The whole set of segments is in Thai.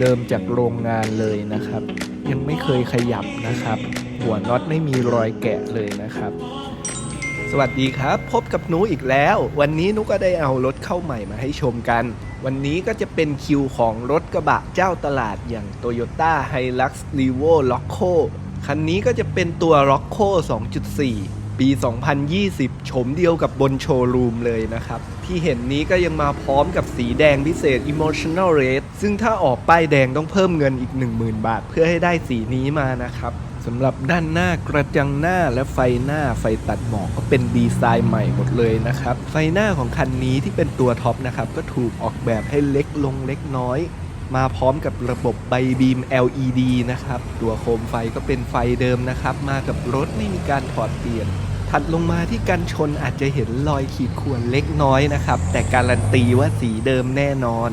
เดิมๆจากโรงงานเลยนะครับ ยังไม่เคยขยับนะครับ หัวน็อตไม่มีรอยแกะเลยนะครับ สวัสดีครับ พบกับหนูอีกแล้ว วันนี้นุก็ได้เอารถเข้าใหม่มาให้ชมกัน วันนี้ก็จะเป็นคิวของรถกระบะเจ้าตลาดอย่าง Toyota Hilux Revo Loco คันนี้ก็จะเป็นตัว Loco 2.4 ปี 2020โฉมเดียวกับบนโชว์รูมเลยนะครับ ที่เห็นนี้ก็ยังมาพร้อมกับสีแดงพิเศษ Emotional Red ซึ่งถ้าออกป้ายแดงต้องเพิ่มเงินอีก 10,000 บาท เพื่อให้ได้สีนี้มานะครับสำหรับด้านหน้ากระจังหน้าและไฟหน้าไฟตัดหมอกก็เป็นดีไซน์ใหม่หมดเลยนะครับ ไฟหน้าของคันนี้ที่เป็นตัวท็อปนะครับ ก็ถูกออกแบบให้เล็กลงเล็กน้อย มาพร้อมกับระบบใบบีม LED นะครับ ตัวโคมไฟก็เป็นไฟเดิมนะครับ มากับรถไม่มีการถอดเปลี่ยน ถัดลงมาที่กันชนอาจจะเห็นรอยขีดข่วนเล็กน้อยนะครับ แต่การันตีว่าสีเดิมแน่นอน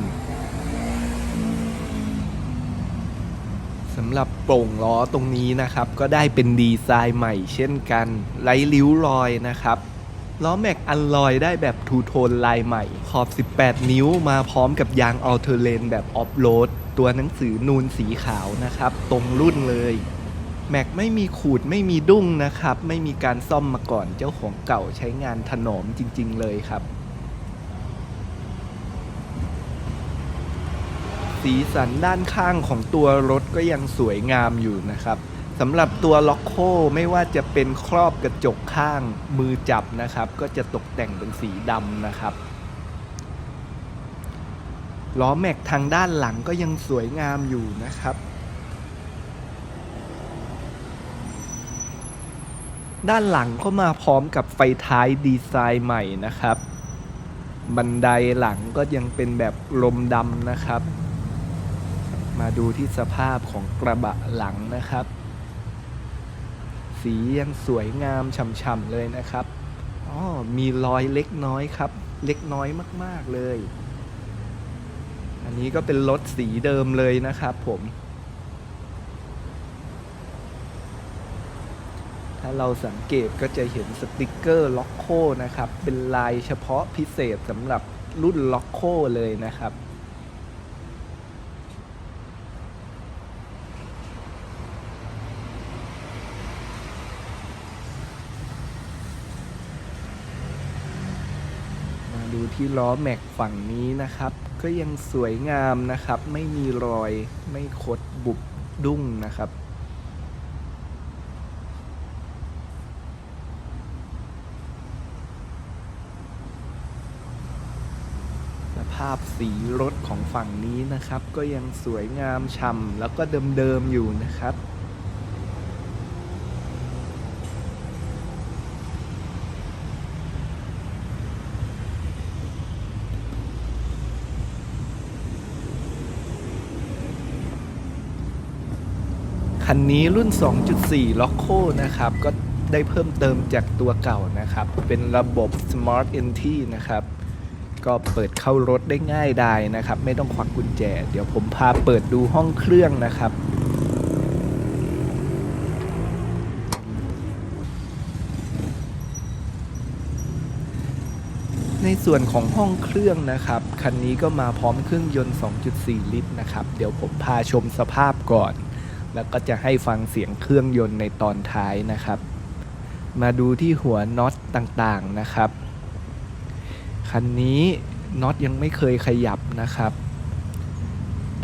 สำหรับโปร่งล้อตรงนี้นะครับ ก็ได้เป็นดีไซน์ใหม่เช่นกันไร้ริ้วรอยนะครับล้อแม็กอันลอยได้แบบทูโทนลายใหม่ ขอบ 18 นิ้วมาพร้อมกับยางอัลเทอร์เลนแบบออฟโรดตัวหนังสือนูนสีขาวนะครับ ตรงรุ่นเลย แม็กไม่มีขูดไม่มีดุ้งนะครับ ไม่มีการซ่อมมาก่อนเจ้าของเก่าใช้งานถนอมจริง ๆ เลยครับ สีสันด้านข้างของตัวรถก็ยังสวยงามอยู่นะครับสำหรับตัวล็อกโคไม่ว่าจะเป็นครอบกระจกข้างมือจับนะครับ ก็จะตกแต่งเป็นสีดำนะครับล้อแม็กทางด้านหลังก็ยังสวยงามอยู่นะครับ ด้านหลังก็มาพร้อมกับไฟท้ายดีไซน์ใหม่นะครับ บันไดหลังก็ยังเป็นแบบลมดำนะครับ มาดูที่สภาพของกระบะหลังนะครับ สียังสวยงามฉ่ำๆเลยนะครับอ๋อมีรอยเล็กน้อยครับ เล็กน้อยมากๆเลย อันนี้ก็เป็นรถสีเดิมเลยนะครับผม ถ้าเราสังเกตก็จะเห็นสติกเกอร์ล็อกโคนะครับ เป็นลายเฉพาะพิเศษสำหรับรุ่นล็อกโคเลยนะครับมาดูที่ล้อแม็กฝั่งนี้นะครับ ก็ยังสวยงามนะครับ ไม่มีรอยไม่คดบุบดุ้งนะครับ สภาพสีรถของฝั่งนี้นะครับ ก็ยังสวยงามฉ่ำแล้วก็เดิมๆอยู่นะครับคันนี้รุ่น 2.4ล็อกโคนะครับ ก็ได้เพิ่มเติมจากตัวเก่านะครับ เป็นระบบ Smart Entry นะครับ ก็เปิดเข้ารถได้ง่ายดายนะครับ ไม่ต้องควักกุญแจ เดี๋ยวผมพาเปิดดูห้องเครื่องนะครับ ในส่วนของห้องเครื่องนะครับ คันนี้ก็มาพร้อมเครื่องยนต์ 2.4 ลิตรนะครับ เดี๋ยวผมพาชมสภาพก่อน แล้วก็จะให้ฟังเสียงเครื่องยนต์ในตอนท้ายนะครับ มาดูที่หัวน็อตต่างๆนะครับ คันนี้น็อตยังไม่เคยขยับนะครับ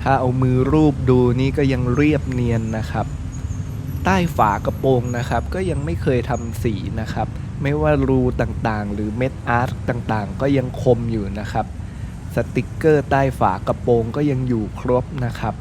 ถ้าเอามือรูปดูนี่ก็ยังเรียบเนียนนะครับ ใต้ฝากระโปรงนะครับ ก็ยังไม่เคยทำสีนะครับ ไม่ว่ารูต่างๆ หรือเม็ดอาร์ตต่างๆ ก็ยังคมอยู่นะครับ สติกเกอร์ใต้ฝากระโปรงก็ยังอยู่ครบนะครับ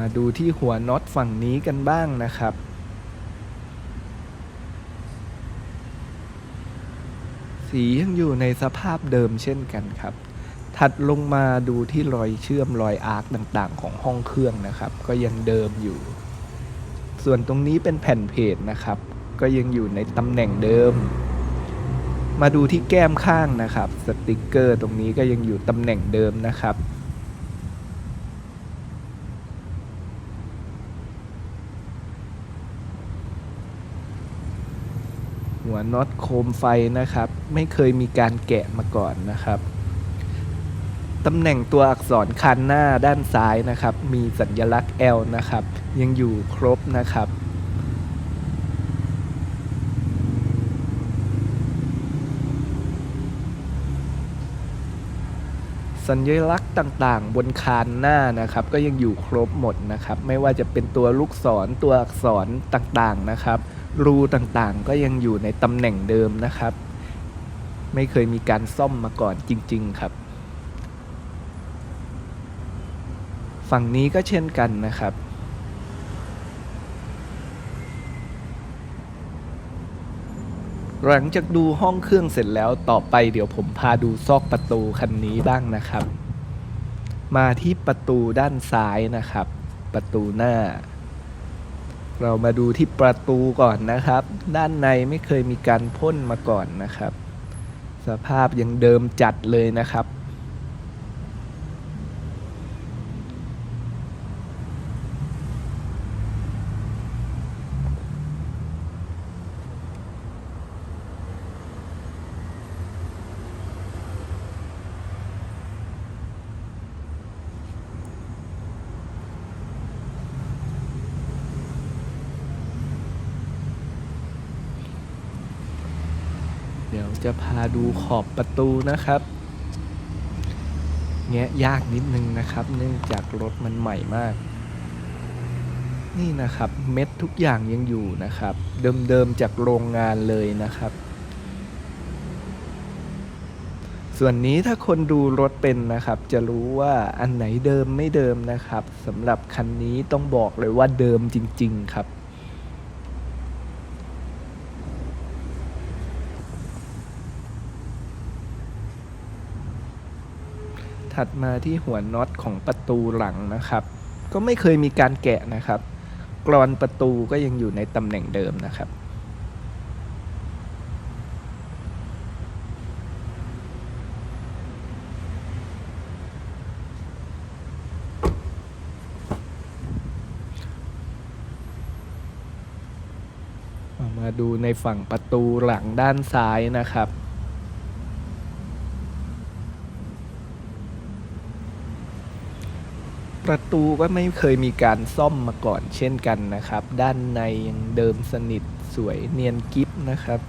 มาดูที่หัวน็อตฝั่งนี้กันบ้างนะครับ สียังอยู่ในสภาพเดิมเช่นกันครับ ถัดลงมาดูที่รอยเชื่อมรอยอาร์คต่างๆ ของห้องเครื่องนะครับ ก็ยังเดิมอยู่ ส่วนตรงนี้เป็นแผ่นเพจนะครับ ก็ยังอยู่ในตำแหน่งเดิม มาดูที่แก้มข้างนะครับ สติกเกอร์ตรงนี้ก็ยังอยู่ตำแหน่งเดิมนะครับ หัวน็อตโคมไฟนะครับ ไม่เคยมีการแกะมาก่อนนะครับตำแหน่งตัวอักษรคันหน้าด้านซ้ายนะครับ มีสัญลักษณ์ L นะครับ ยังอยู่ครบนะครับ สัญลักษณ์ต่างๆ บนคานหน้านะครับ ก็ยังอยู่ครบหมดนะครับ ไม่ว่าจะเป็นตัวลูกศรตัวอักษรต่างๆนะครับ รูต่างๆ ก็ยังอยู่ในตำแหน่งเดิมนะครับ ไม่เคยมีการซ่อมมาก่อนจริง ๆ ครับ ฝั่งนี้ก็เช่นกันนะครับ หลังจากดูห้องเครื่องเสร็จแล้วต่อไปเดี๋ยวผมพาดูซอกประตูคันนี้บ้างนะครับ มาที่ประตูด้านซ้ายนะครับ ประตูหน้า เรามาดูที่ประตูก่อนนะครับ ด้านในไม่เคยมีการพ่นมาก่อนนะครับ สภาพยังเดิมจัดเลยนะครับ จะพาดูขอบประตูนะครับแงะยากนิดนึงนะครับ เนื่องจากรถมันใหม่มาก นี่นะครับเม็ดทุกอย่างยังอยู่นะครับ เดิมๆจากโรงงานเลยนะครับ ส่วนนี้ถ้าคนดูรถเป็นนะครับ จะรู้ว่าอันไหนเดิมไม่เดิมนะครับสำหรับคันนี้ต้องบอกเลยว่าเดิมจริง ๆ ครับ ถัดมาที่หัวน็อตของประตูหลังนะครับ ก็ไม่เคยมีการแกะนะครับ กรอนประตูก็ยังอยู่ในตำแหน่งเดิมนะครับมาดูในฝั่งประตูหลังด้านซ้ายนะครับ ประตูก็ไม่เคยมีการซ่อมมาก่อนเช่นกันนะครับ ด้านในยังเดิมสนิทสวยเนียนกิฟนะครับ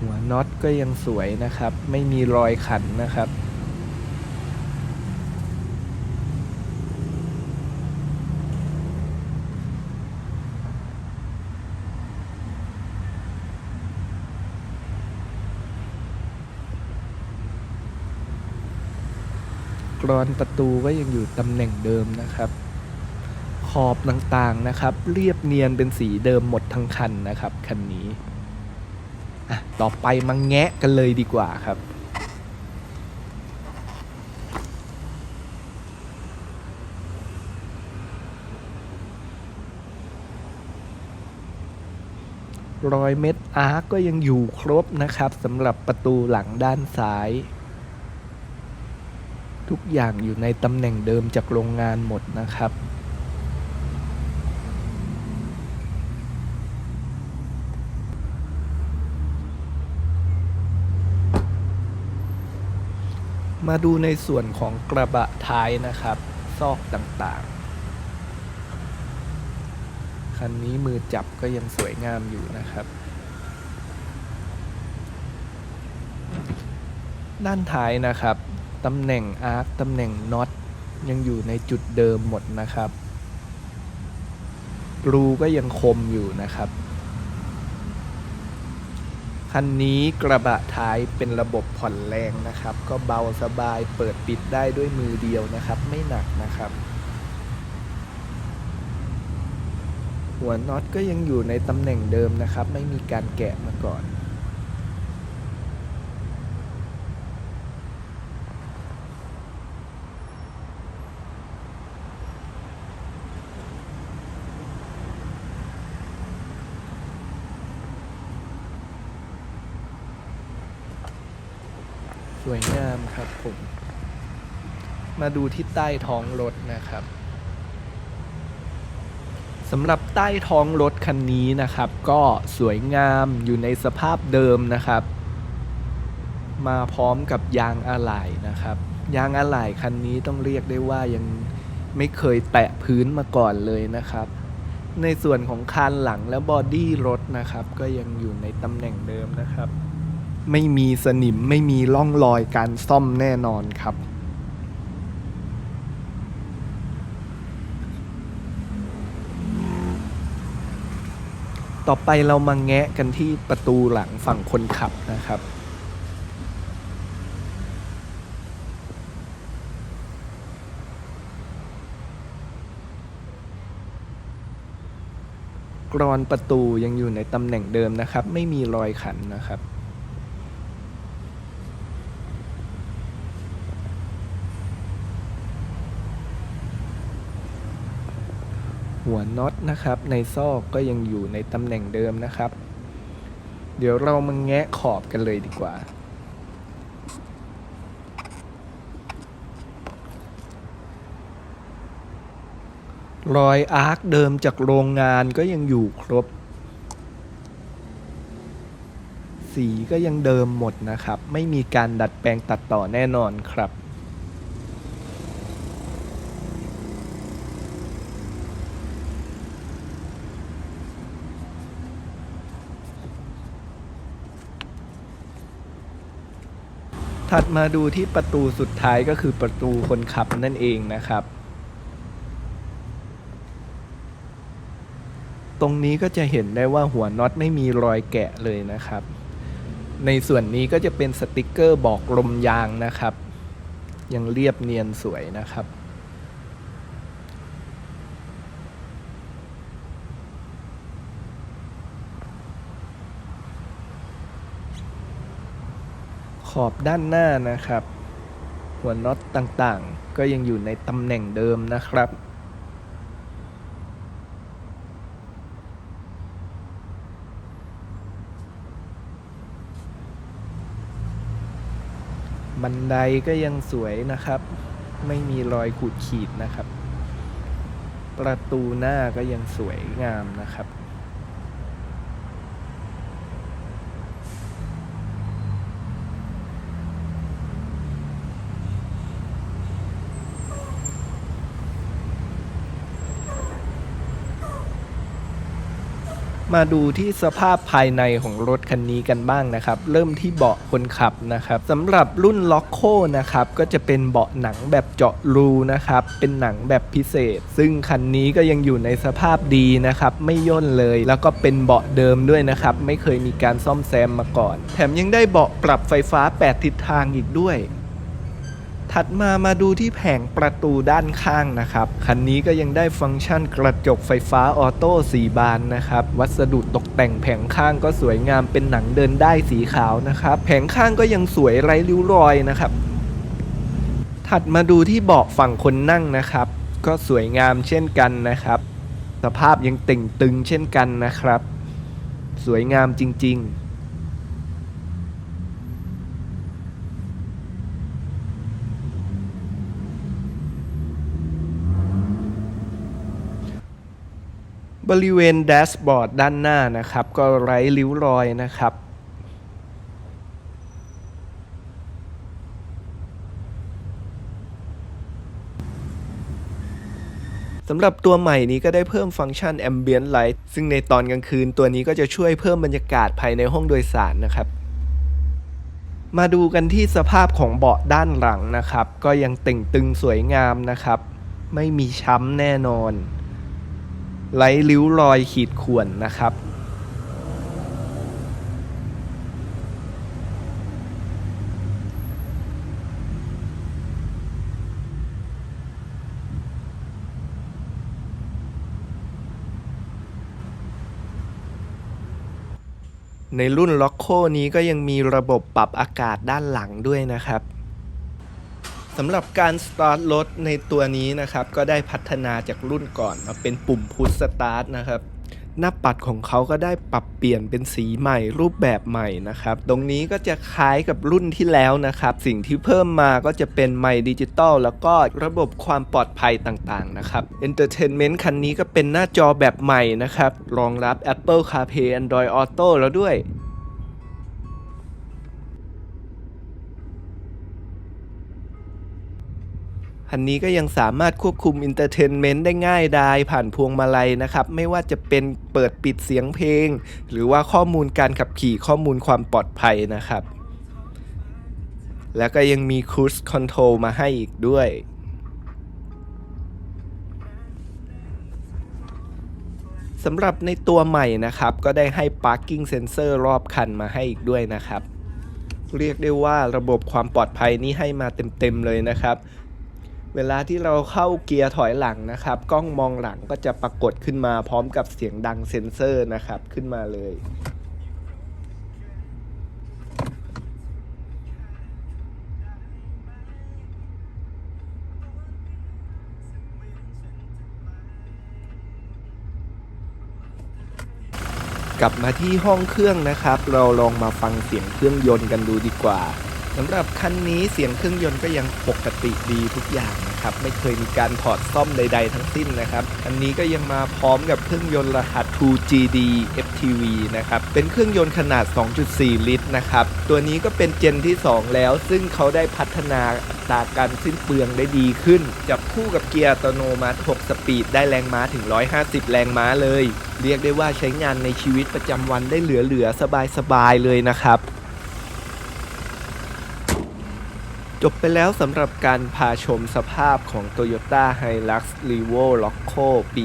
หัวน็อตก็ยังสวยนะครับ ไม่มีรอยขันนะครับ กรอนประตูก็ยังอยู่ตำแหน่งเดิมนะครับ ขอบต่างๆนะครับ เรียบเนียนเป็นสีเดิมหมดทั้งคันนะครับคันนี้ต่อไปมาแงะกันเลยดีกว่าครับ รอยเม็ดอาร์ก็ยังอยู่ครบนะครับสำหรับประตูหลังด้านซ้าย ทุกอย่างอยู่ในตำแหน่งเดิมจากโรงงานหมดนะครับ มาดูในส่วนของกระบะท้ายนะครับ ซอกต่างๆ คันนี้มือจับก็ยังสวยงามอยู่นะครับด้านท้ายนะครับ ตำแหน่งอาร์คตำแหน่งน็อตยังอยู่ในจุดเดิมหมดนะครับ รูก็ยังคมอยู่นะครับ คันนี้กระบะท้ายเป็นระบบผ่อนแรงนะครับ ก็เบาสบายเปิดปิดได้ด้วยมือเดียวนะครับ ไม่หนักนะครับ หัวน็อตก็ยังอยู่ในตำแหน่งเดิมนะครับ ไม่มีการแกะมาก่อน สวยงามครับผม มาดูที่ใต้ท้องรถนะครับสำหรับใต้ท้องรถคันนี้นะครับ ก็สวยงามอยู่ในสภาพเดิมนะครับ มาพร้อมกับยางอะไหล่นะครับ ยางอะไหล่คันนี้ต้องเรียกได้ว่ายังไม่เคยแตะพื้นมาก่อนเลยนะครับ ในส่วนของคานหลังและบอดี้รถนะครับ ก็ยังอยู่ในตำแหน่งเดิมนะครับ ไม่มีสนิมไม่มีร่องรอยการซ่อมแน่นอนครับ ต่อไปเรามาแงะกันที่ประตูหลังฝั่งคนขับนะครับกรอนประตูยังอยู่ในตำแหน่งเดิมนะครับ ไม่มีรอยขันนะครับ หัวน็อตนะครับ ในซอกก็ยังอยู่ในตำแหน่งเดิมนะครับ เดี๋ยวเรามาแงะขอบกันเลยดีกว่า รอยอาร์คเดิมจากโรงงานก็ยังอยู่ครบ สีก็ยังเดิมหมดนะครับ ไม่มีการดัดแปลงตัดต่อแน่นอนครับ ถัดมาดูที่ประตูสุดท้ายก็คือประตูคนขับนั่นเองนะครับ ตรงนี้ก็จะเห็นได้ว่าหัวน็อตไม่มีรอยแกะเลยนะครับ ในส่วนนี้ก็จะเป็นสติกเกอร์บอกลมยางนะครับ ยังเรียบเนียนสวยนะครับ อบด้านหน้านะครับ หัวน็อตต่างๆ ก็ยังอยู่ในตำแหน่งเดิมนะครับบันไดก็ยังสวยนะครับ ไม่มีรอยขูดขีดนะครับ ประตูหน้าก็ยังสวยงามนะครับ มาดูที่สภาพภายในของรถคันนี้กันบ้างนะครับ เริ่มที่เบาะคนขับนะครับสำหรับรุ่นล็อกโคนะครับก็จะเป็นเบาะหนังแบบเจาะรูนะครับเป็นหนังแบบพิเศษ ซึ่งคันนี้ก็ยังอยู่ในสภาพดีนะครับไม่ย่นเลย แล้วก็เป็นเบาะเดิมด้วยนะครับไม่เคยมีการซ่อมแซมมาก่อน แถมยังได้เบาะปรับไฟฟ้า 8 ทิศทางอีกด้วย ถัดมามาดูที่แผงประตูด้านข้างนะครับ คันนี้ก็ยังได้ฟังก์ชันกระจกไฟฟ้าออโต้4บานนะครับ วัสดุตกแต่งแผงข้างก็สวยงามเป็นหนังเดินได้สีขาวนะครับ แผงข้างก็ยังสวยไร้ริ้วรอยนะครับ ถัดมาดูที่เบาะฝั่งคนนั่งนะครับ ก็สวยงามเช่นกันนะครับ สภาพยังเต่งตึงเช่นกันนะครับ สวยงามจริง ๆ บริเวณแดชบอร์ดด้านหน้านะครับ ก็ไร้ริ้วรอยนะครับสำหรับตัวใหม่นี้ก็ได้เพิ่มฟังก์ชัน Ambient Light ซึ่งในตอนกลางคืนตัวนี้ก็จะช่วยเพิ่มบรรยากาศภายในห้องโดยสารนะครับ มาดูกันที่สภาพของเบาะด้านหลังนะครับ ก็ยังเต่งตึงสวยงามนะครับ ไม่มีช้ำแน่นอน ไร้ริ้วรอยขีดข่วนนะครับ ในรุ่นล็อกโคนี้ก็ยังมีระบบปรับอากาศด้านหลังด้วยนะครับ สำหรับการสตาร์ทรถในตัวนี้นะครับ ก็ได้พัฒนาจากรุ่นก่อนมาเป็นปุ่มพุชสตาร์ทนะครับ หน้าปัดของเขาก็ได้ปรับเปลี่ยนเป็นสีใหม่รูปแบบใหม่นะครับ ตรงนี้ก็จะคล้ายกับรุ่นที่แล้วนะครับ สิ่งที่เพิ่มมาก็จะเป็นไมค์ดิจิตอลแล้วก็ระบบความปลอดภัยต่างๆนะครับ Entertainment คันนี้ก็เป็นหน้าจอแบบใหม่นะครับ รองรับ Apple CarPlay Android Auto แล้วด้วย คันนี้ก็ยังสามารถควบคุมอินเตอร์เทนเมนต์ได้ง่ายดายผ่านพวงมาลัยนะครับ ไม่ว่าจะเป็นเปิดปิดเสียงเพลง หรือว่าข้อมูลการขับขี่ข้อมูลความปลอดภัยนะครับ แล้วก็ยังมี Cruise Control มาให้อีกด้วยสำหรับในตัวใหม่นะครับ ก็ได้ให้ Parking Sensor รอบคันมาให้อีกด้วยนะครับ เรียกได้ว่าระบบความปลอดภัยนี้ให้มาเต็มๆเลยนะครับ เวลาที่เราเข้าเกียร์ถอยหลังนะครับ กล้องมองหลังก็จะปรากฏขึ้นมาพร้อมกับเสียงดังเซ็นเซอร์นะครับขึ้นมาเลยกลับมาที่ห้องเครื่องนะครับ เราลองมาฟังเสียงเครื่องยนต์กันดูดีกว่า สำหรับคันนี้เสียงเครื่องยนต์ก็ยังปกติดีทุกอย่างนะครับ ไม่เคยมีการถอดซ่อมใด ๆ ทั้งสิ้นนะครับอันนี้ก็ยังมาพร้อมกับเครื่องยนต์รหัส 2GD FTV นะครับเป็นเครื่องยนต์ขนาด 2.4 ลิตรนะครับตัวนี้ก็เป็นเจนที่ 2 แล้ว ซึ่งเขาได้พัฒนาอัตราการสิ้นเปลืองได้ดีขึ้น จับคู่กับเกียร์อัตโนมัติ 6 สปีดได้แรงม้าถึง 150 แรงม้าเลย เรียกได้ว่าใช้งานในชีวิตประจำวันได้เหลือๆสบายๆเลยนะครับ จบไปแล้วสำหรับการพาชมสภาพของ Toyota Hilux Revo Loco ปี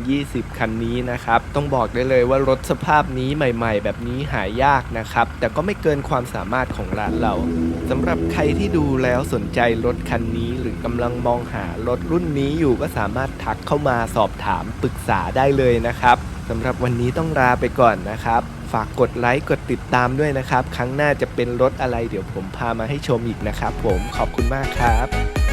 2020 คันนี้นะครับ ต้องบอกได้เลยว่ารถสภาพนี้ใหม่ ๆ แบบนี้หายากนะครับ แต่ก็ไม่เกินความสามารถของร้านเราสำหรับใครที่ดูแล้วสนใจรถคันนี้ หรือกำลังมองหารถรุ่นนี้อยู่ก็สามารถทักเข้ามาสอบถามปรึกษาได้เลยนะครับสำหรับวันนี้ต้องลาไปก่อนนะครับ ฝากกดไลค์กดติดตามด้วยนะครับ ครั้งหน้าจะเป็นรถอะไรเดี๋ยวผมพามาให้ชมอีกนะครับผมขอบคุณมากครับ